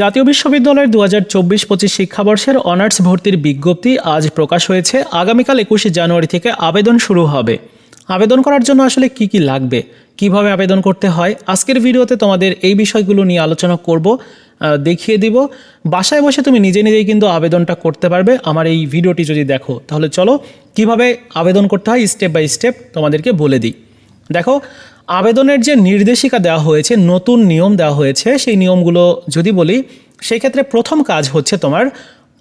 জাতীয় বিশ্ববিদ্যালয়ের দু হাজার চব্বিশ পঁচিশ শিক্ষাবর্ষের অনার্স ভর্তির বিজ্ঞপ্তি আজ প্রকাশ হয়েছে। আগামীকাল একুশে জানুয়ারি থেকে আবেদন শুরু হবে। আবেদন করার জন্য আসলে কি কি লাগবে? কীভাবে আবেদন করতে হয়? আজকের ভিডিওতে তোমাদের এই বিষয়গুলো নিয়ে আলোচনা করব দেখিয়ে দিব। বাসায় বসে তুমি নিজে নিজেই কিন্তু আবেদনটা করতে পারবে। আমার এই ভিডিওটি যদি দেখো, তাহলে চলো কীভাবে আবেদন করতে হয়, স্টেপ বাই স্টেপ তোমাদেরকে বলে দিই। দেখো আবেদনের যে নির্দেশিকা দেওয়া হয়েছে, নতুন নিয়ম দেওয়া হয়েছে, সেই নিয়মগুলো যদি বলি, সেই ক্ষেত্রে প্রথম কাজ হচ্ছে তোমার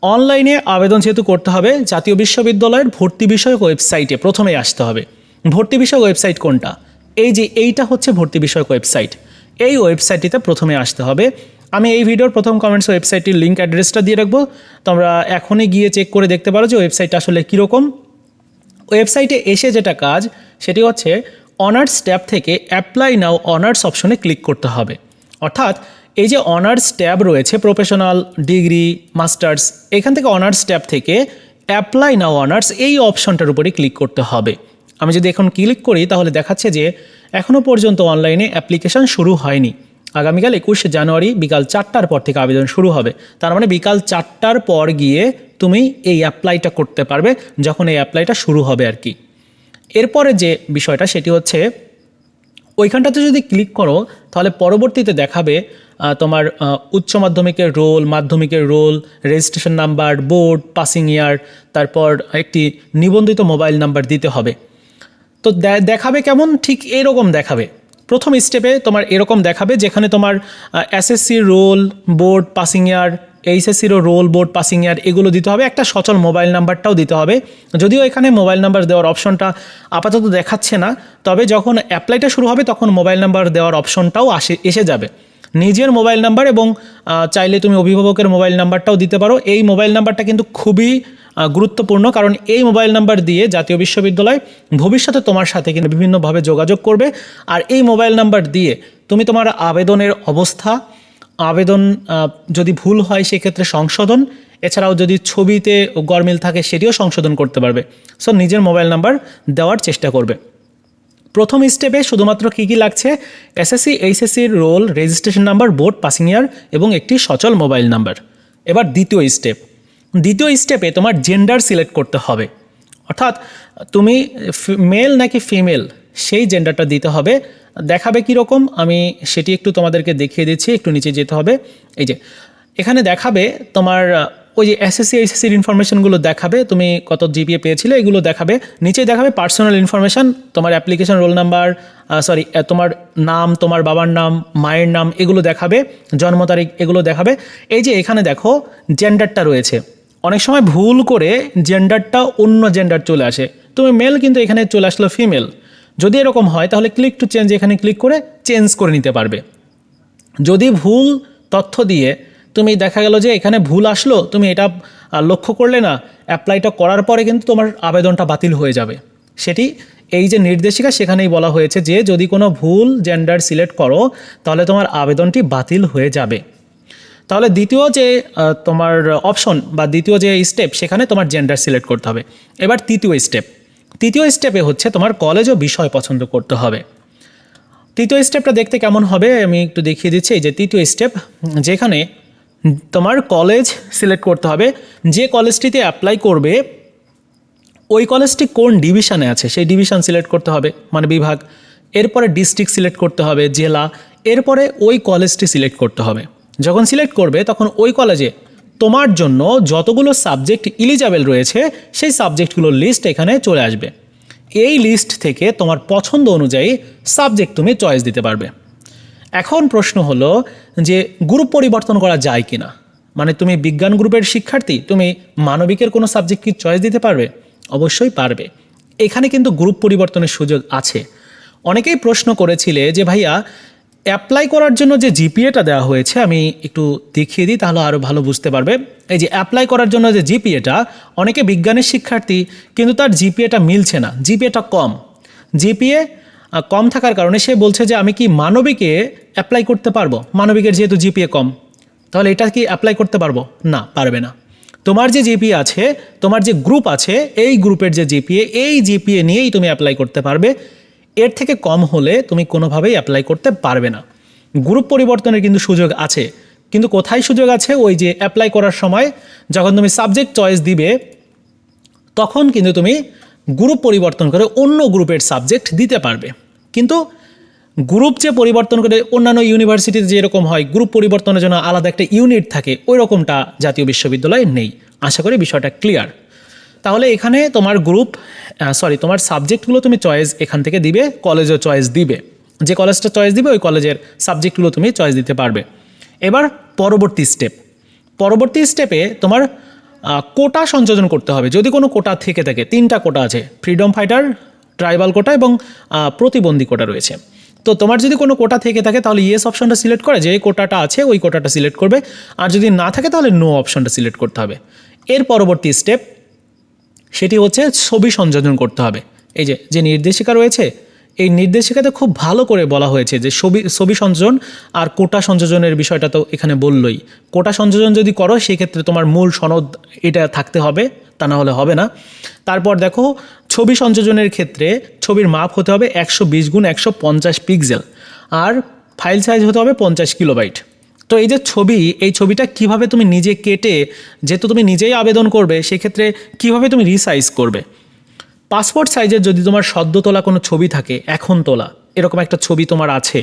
অনলাইনে আবেদন যেহেতু করতে হবে, জাতীয় বিশ্ববিদ্যালয়ের ভর্তি বিষয়ক ওয়েবসাইটে প্রথমেই আসতে হবে। ভর্তি বিষয়ক ওয়েবসাইট কোনটা? এই যে এইটা হচ্ছে ভর্তি বিষয়ক ওয়েবসাইট। এই ওয়েবসাইটটিতে প্রথমে আসতে হবে। আমি এই ভিডিওর প্রথম কমেন্টস ওয়েবসাইটটির লিঙ্ক অ্যাড্রেসটা দিয়ে রাখব। তোমরা এখনই গিয়ে চেক করে দেখতে পারো যে ওয়েবসাইটটা আসলে কীরকম। ওয়েবসাইটে এসে যেটা কাজ, সেটি হচ্ছে অনার্স ট্যাব থেকে অ্যাপ্লাই নাও অনার্স অপশনে ক্লিক করতে হবে। অর্থাৎ এই যে অনার্স ট্যাব রয়েছে প্রফেশনাল ডিগ্রি মাস্টার্স এখান থেকে অনার্স ট্যাব থেকে অ্যাপ্লাই নাও অনার্স এই অপশনটার উপরে ক্লিক করতে হবে। আমি যদি এখন ক্লিক করি, তাহলে দেখাচ্ছে যে এখনও পর্যন্ত অনলাইনে অ্যাপ্লিকেশন শুরু হয়নি। আগামীকাল একুশে জানুয়ারি, বিকাল চারটার পর থেকে আবেদন শুরু হবে। তার মানে বিকাল চারটার পর গিয়ে তুমি এই অ্যাপ্লাইটা করতে পারবে, যখন এই অ্যাপ্লাইটা শুরু হবে আর কি। এরপরে যে বিষয়টা সেটি হচ্ছে, ওইখানটাতে যদি ক্লিক করো, তাহলে পরবর্তীতে দেখাবে তোমার উচ্চ মাধ্যমিকের রোল মাধ্যমিকের roll registration number board passing year তারপর একটি নিবন্ধিত মোবাইল নাম্বার দিতে হবে। তো দেখাবে কেমন? ঠিক এরকম দেখাবে। প্রথম স্টেপে তোমার এরকম দেখাবে, যেখানে তোমার SSC roll board passing year এইচএসসিরও roll board passing year এগুলো দিতে হবে। একটা সচল মোবাইল নাম্বারটাও দিতে হবে। যদিও এখানে মোবাইল নাম্বার দেওয়ার অপশনটা আপাতত দেখাচ্ছে না, তবে যখন অ্যাপ্লাইটা শুরু হবে তখন মোবাইল নাম্বার দেওয়ার অপশনটাও আসে, এসে যাবে। নিজের মোবাইল নাম্বার এবং চাইলে তুমি অভিভাবকের মোবাইল নাম্বারটাও দিতে পারো। এই মোবাইল নাম্বারটা কিন্তু খুবই গুরুত্বপূর্ণ, কারণ এই মোবাইল নাম্বার দিয়ে জাতীয় বিশ্ববিদ্যালয় ভবিষ্যতে তোমার সাথে কিন্তু বিভিন্নভাবে যোগাযোগ করবে। আর এই মোবাইল নাম্বার দিয়ে তুমি তোমার আবেদনের অবস্থা আবেদন যদি ভুল হয় সেক্ষেত্রে সংশোধন। এছাড়াও যদি ছবিতে গরমিল থাকে সেটিও সংশোধন করতে পারবে। সো নিজের মোবাইল নাম্বার দেওয়ার চেষ্টা করবে। প্রথম স্টেপে শুধুমাত্র কী কী লাগছে? SSC এইচএসসির roll, registration number, board, passing year এবং একটি সচল মোবাইল নাম্বার। এবার দ্বিতীয় স্টেপ। দ্বিতীয় স্টেপে তোমার জেন্ডার সিলেক্ট করতে হবে। অর্থাৎ তুমি মেল নাকি ফিমেল? সেই জেন্ডারটা দিতে হবে। দেখাবে কীরকম? আমি সেটি একটু তোমাদেরকে দেখিয়ে দিচ্ছি, একটু নিচে যেতে হবে। এই যে, এখানে দেখাবে তোমার ওই যে এসএসসি এইচএসসির ইনফরমেশনগুলো দেখাবে। তুমি কত জিপিএ পেয়েছিলে, এগুলো দেখাবে। নিচে দেখাবে পার্সোনাল ইনফরমেশন তোমার অ্যাপ্লিকেশন রোল নাম্বার সরি তোমার নাম, তোমার বাবার নাম, মায়ের নাম, এগুলো দেখাবে। জন্ম তারিখ, এগুলো দেখাবে। এই যে এখানে দেখো জেন্ডারটা রয়েছে। অনেক সময় ভুল করে জেন্ডারটা অন্য জেন্ডার চলে আসে। তুমি মেল কিন্তু এখানে চলে আসলো ফিমেল যদি এরকম হয়, তাহলে ক্লিক টু চেঞ্জ এখানে ক্লিক করে চেঞ্জ করে নিতে পারবে। যদি ভুল তথ্য দিয়ে তুমি দেখা গেল যে এখানে ভুল আসলো, তুমি এটা লক্ষ্য করলে না অ্যাপ্লাইটা করার পরে কিন্তু তোমার আবেদনটা বাতিল হয়ে যাবে। সেটি এই যে নির্দেশিকা সেখানেই বলা হয়েছে যে, যদি কোনো ভুল জেন্ডার সিলেক্ট করো, তাহলে তোমার আবেদনটি বাতিল হয়ে যাবে। তাহলে দ্বিতীয় যে তোমার অপশন বা দ্বিতীয় যে স্টেপ সেখানে তোমার জেন্ডার সিলেক্ট করতে হবে। এবার তৃতীয় স্টেপ তৃতীয় স্টেপে হচ্ছে তোমার কলেজ ও বিষয় পছন্দ করতে হবে। তৃতীয় স্টেপটা দেখতে কেমন হবে আমি একটু দেখিয়ে দিচ্ছি। যে তৃতীয় স্টেপ যেখানে তোমার কলেজ সিলেক্ট করতে হবে। যে কলেজটিতে অ্যাপ্লাই করবে, ওই কলেজটি কোন ডিভিশনে আছে? সেই ডিভিশন সিলেক্ট করতে হবে মানে বিভাগ। এরপরে ডিস্ট্রিক্ট সিলেক্ট করতে হবে, জেলা। এরপরে ওই কলেজটি সিলেক্ট করতে হবে। যখন সিলেক্ট করবে, তখন ওই কলেজে তোমার জন্য যতগুলো সাবজেক্ট ইলিজাবেল রয়েছে, সেই সাবজেক্টগুলোর লিস্ট এখানে চলে আসবে। এই লিস্ট থেকে তোমার পছন্দ অনুযায়ী সাবজেক্ট তুমি চয়েস দিতে পারবে। এখন প্রশ্ন হলো যে গ্রুপ পরিবর্তন করা যায় কি না মানে তুমি বিজ্ঞান গ্রুপের শিক্ষার্থী, তুমি মানবিকের কোনো সাবজেক্ট কি চয়েস দিতে পারবে? অবশ্যই পারবে। এখানে কিন্তু গ্রুপ পরিবর্তনের সুযোগ আছে। অনেকেই প্রশ্ন করেছিলে যে, ভাইয়া অ্যাপ্লাই করার জন্য যে জিপিএটা দেওয়া হয়েছে, আমি একটু দেখিয়ে দিই তাহলে আরও ভালো বুঝতে পারবে। এই যে অ্যাপ্লাই করার জন্য যে জিপিএটা অনেকে বিজ্ঞানের শিক্ষার্থী, কিন্তু তার জিপিএটা মিলছে না। জিপিএটা কম। জিপিএ কম থাকার কারণে সে বলছে যে আমি কি মানবিকে অ্যাপ্লাই করতে পারব? মানবিকের যেহেতু জিপিএ কম, তাহলে এটা কি অ্যাপ্লাই করতে পারব? না, পারবে না। তোমার যে জিপিএ আছে, তোমার যে গ্রুপ আছে, এই গ্রুপের যে জিপিএ এই জিপিএ নিয়েই তুমি অ্যাপ্লাই করতে পারবে। এর থেকে কম হলে তুমি কোনোভাবেই অ্যাপ্লাই করতে পারবে না। গ্রুপ পরিবর্তনের কিন্তু সুযোগ আছে। কিন্তু কোথায় সুযোগ আছে? ওই যে অ্যাপ্লাই করার সময় যখন তুমি সাবজেক্ট চয়েস দিবে, তখন কিন্তু তুমি গ্রুপ পরিবর্তন করে অন্য গ্রুপের সাবজেক্ট দিতে পারবে। কিন্তু গ্রুপ যে পরিবর্তন করে অন্যান্য ইউনিভার্সিটিতে যেরকম হয় গ্রুপ পরিবর্তনের জন্য আলাদা একটা ইউনিট থাকে, ওই রকমটা জাতীয় বিশ্ববিদ্যালয়ে নেই। আশা করি বিষয়টা ক্লিয়ার তাহলে এখানে তোমার গ্রুপ সরি তোমার সাবজেক্টগুলো তুমি চয়েস এখান থেকে দিবে কলেজও চয়েস দিবে। যে কলেজটা চয়েস দিবে, ওই কলেজের সাবজেক্টগুলো তুমি চয়েস দিতে পারবে। এবার পরবর্তী স্টেপ পরবর্তী স্টেপে তোমার কোটা সংযোজন করতে হবে। যদি কোনো কোটা থেকে থাকে, তিনটা কোটা আছে ফ্রিডম ফাইটার ট্রাইবাল কোটা এবং প্রতিবন্ধী কোটা রয়েছে। তো তোমার যদি কোনো কোটা থেকে থাকে, তাহলে ইয়েস অপশনটা সিলেক্ট করে, যে কোটাটা আছে, ওই কোটাটা সিলেক্ট করবে। আর যদি না থাকে, তাহলে নো অপশনটা সিলেক্ট করতে হবে। এর পরবর্তী স্টেপ সেটি হচ্ছে ছবি সংযোজন করতে হবে। এই যে যে নির্দেশিকা রয়েছে, এই নির্দেশিকাতে খুব ভালো করে বলা হয়েছে যে ছবি ছবি সংযোজন আর কোটা সংযোজনের বিষয়টা তো এখানে বললই। কোটা সংযোজন যদি করো, সেক্ষেত্রে তোমার মূল সনদ এটা থাকতে হবে, তা না হলে হবে না। তারপর দেখো, ছবি সংযোজনের ক্ষেত্রে ছবির মাপ হতে হবে একশো বিশ গুণ একশো পঞ্চাশ পিক্সেল আর ফাইল সাইজ হতে হবে পঞ্চাশ কিলোবাইট তো এই যে ছবি, এই ছবিটা কীভাবে তুমি নিজে কেটে, যেহেতু তুমি নিজেই আবেদন করবে, সেক্ষেত্রে কীভাবে তুমি রিসাইজ করবে? পাসপোর্ট সাইজের যদি তোমার সদ্য তোলা কোনো ছবি থাকে, এখন তোলা, এরকম একটা ছবি তোমার আছে,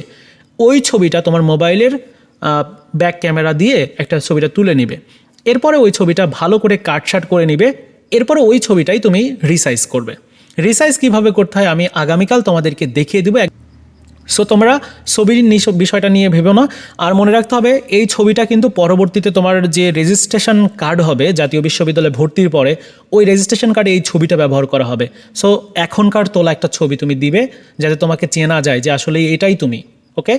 ওই ছবিটা তোমার মোবাইলের ব্যাক ক্যামেরা দিয়ে একটা ছবিটা তুলে নিবে। এরপরে ওই ছবিটা ভালো করে কাটশাট করে নিবে, এরপরে ওই ছবিটাই তুমি রিসাইজ করবে। রিসাইজ কীভাবে করতে হয়, আমি আগামীকাল তোমাদেরকে দেখিয়ে দেবো। সো তোমরা ছবির বিষয়টা নিয়ে ভেবো না। আর মনে রাখতে হবে, এই ছবিটা কিন্তু পরবর্তীতে তোমার যে রেজিস্ট্রেশন কার্ড হবে, জাতীয় বিশ্ববিদ্যালয়ে ভর্তির পরে, ওই রেজিস্ট্রেশন কার্ডে এই ছবিটা ব্যবহার করা হবে। সো এখনকার তোলা একটা ছবি তুমি দিবে, যাতে তোমাকে চেনা যায় যে আসলে এটাই তুমি ওকে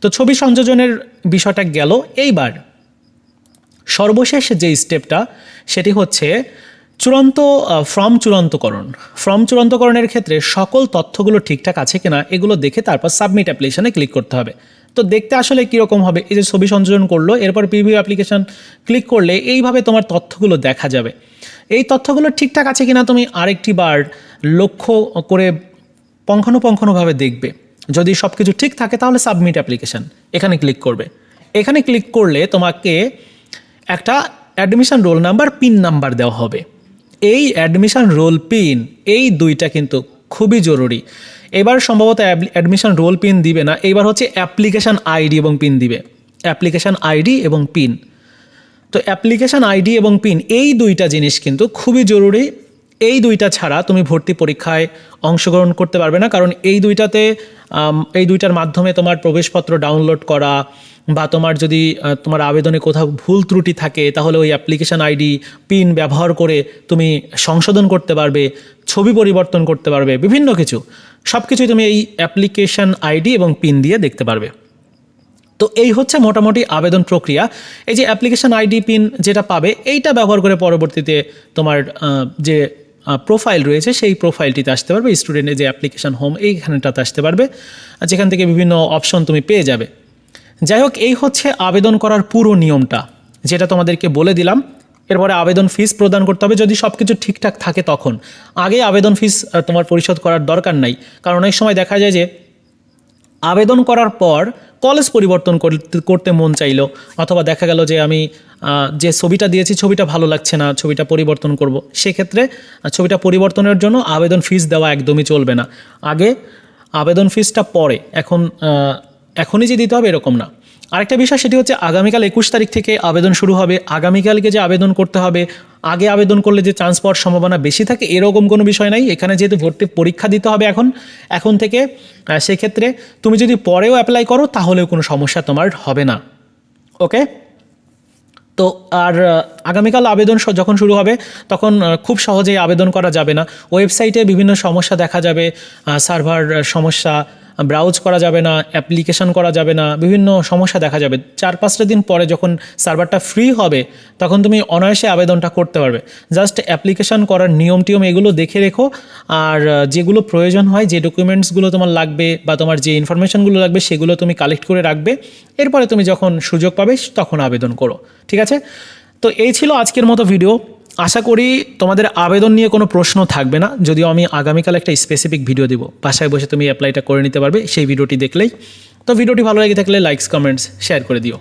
তো ছবি সংযোজনের বিষয়টা গেল। এইবার সর্বশেষ যে স্টেপটা সেটি হচ্ছে চূড়ান্ত ফর্ম চূড়ান্তকরণ। ফর্ম চূড়ান্তকরণের ক্ষেত্রে সকল তথ্যগুলো ঠিকঠাক আছে কিনা, এগুলো দেখে তারপর সাবমিট অ্যাপ্লিকেশানে ক্লিক করতে হবে। তো দেখতে আসলে কীরকম হবে? এই যে ছবি সংযোজন করল, এরপর প্রিভিউ অ্যাপ্লিকেশন ক্লিক করলে এইভাবে তোমার তথ্যগুলো দেখা যাবে। এই তথ্যগুলো ঠিকঠাক আছে কিনা তুমি আরেকটি বার লক্ষ্য করে পঙ্খানুপঙ্খানুভাবে দেখবে। যদি সব কিছু ঠিক থাকে, তাহলে সাবমিট অ্যাপ্লিকেশন এখানে ক্লিক করবে। এখানে ক্লিক করলে তোমাকে একটা admission roll number pin number দেওয়া হবে। এই অ্যাডমিশন রোল পিন এই দুইটা কিন্তু খুবই জরুরি। এবার সম্ভবত অ্যাডমিশন রোল পিন দিবে না, এইবার হচ্ছে অ্যাপ্লিকেশান আইডি এবং পিন দিবে। অ্যাপ্লিকেশান আইডি এবং পিন তো অ্যাপ্লিকেশান আইডি এবং পিন এই দুইটা জিনিস কিন্তু খুবই জরুরি। এই দুইটা ছাড়া তুমি ভর্তি পরীক্ষায় অংশগ্রহণ করতে পারবে না, কারণ এই দুইটাতে এই দুইটার মাধ্যমে তোমার প্রবেশপত্র ডাউনলোড করা বা তোমার যদি তোমার আবেদনে কোথাও ভুল ত্রুটি থাকে, তাহলে ওই অ্যাপ্লিকেশান আইডি পিন ব্যবহার করে তুমি সংশোধন করতে পারবে, ছবি পরিবর্তন করতে পারবে, বিভিন্ন কিছু। সব কিছুই তুমি এই অ্যাপ্লিকেশান আইডি এবং পিন দিয়ে দেখতে পারবে। তো এই হচ্ছে মোটামুটি আবেদন প্রক্রিয়া। এই যে অ্যাপ্লিকেশন আইডি পিন যেটা পাবে, এইটা ব্যবহার করে পরবর্তীতে তোমার যে প্রোফাইল রয়েছে, সেই প্রোফাইলটিতে আসতে পারবে। স্টুডেন্টের যে অ্যাপ্লিকেশন হোম এইখানটাতে আসতে পারবে। যেখান থেকে বিভিন্ন অপশন তুমি পেয়ে যাবে। যাই হোক, এই হচ্ছে আবেদন করার পুরো নিয়মটা, যেটা তোমাদেরকে বলে দিলাম। এরপরে আবেদন ফিস প্রদান করতে হবে। যদি সব কিছু ঠিকঠাক থাকে তখন। আগে আবেদন ফিস তোমার পরিশোধ করার দরকার নাই। কারণ অনেক সময় দেখা যায় যে, আবেদন করার পর কলেজ পরিবর্তন করতে মন চাইলো। অথবা দেখা গেল যে আমি যে ছবিটা দিয়েছি, ছবিটা ভালো লাগছে না, ছবিটা পরিবর্তন করব। সেক্ষেত্রে ছবিটা পরিবর্তনের জন্য আবেদন ফিস দেওয়া একদমই চলবে না। আগে আবেদন ফিসটা পরে। এখন এখনই যে দিতে হবে এরকম না। আরেকটা বিষয় সেটি হচ্ছে আগামীকাল একুশ তারিখ থেকে আবেদন শুরু হবে। আগামীকালকে যে আবেদন করতে হবে, আগে আবেদন করলে যে চান্স পাওয়ার সম্ভাবনা বেশি থাকে, এরকম কোনো বিষয় নাই। এখানে যেহেতু ভর্তি পরীক্ষা দিতে হবে এখন এখন থেকে সেক্ষেত্রে তুমি যদি পরেও অ্যাপ্লাই করো, তাহলেও কোনো সমস্যা তোমার হবে না। ওকে তো আর আগামীকাল আবেদন যখন শুরু হবে, তখন খুব সহজেই আবেদন করা যাবে না। ওয়েবসাইটে বিভিন্ন সমস্যা দেখা যাবে সার্ভার সমস্যা ব্রাউজ করা যাবে না অ্যাপ্লিকেশন করা যাবে না, বিভিন্ন সমস্যা দেখা যাবে। চার পাঁচটা দিন পরে যখন সার্ভারটা ফ্রি হবে, তখন তুমি অনায়াসে আবেদনটা করতে পারবে। জাস্ট অ্যাপ্লিকেশন করার নিয়ম টিয়ম এগুলো দেখে রেখো, আর যেগুলো প্রয়োজন হয়, যে ডকুমেন্টসগুলো তোমার লাগবে বা তোমার যে ইনফরমেশনগুলো লাগবে, সেগুলো তুমি কালেক্ট করে রাখবে। এরপরে তুমি যখন সুযোগ পাবে, তখন আবেদন করো। ঠিক আছে? তো এই ছিল আজকের মতো ভিডিও আশা করি তোমাদের আবেদন নিয়ে কোনো প্রশ্ন থাকবে না। যদিও আমি আগামীকাল একটা স্পেসিফিক ভিডিও দিব। বাসায় বসে তুমি অ্যাপ্লাইটা করে নিতে পারবে। সেই ভিডিওটি দেখলেই। তো ভিডিওটি ভালো লেগে থাকলে লাইকস কমেন্টস শেয়ার করে দিও।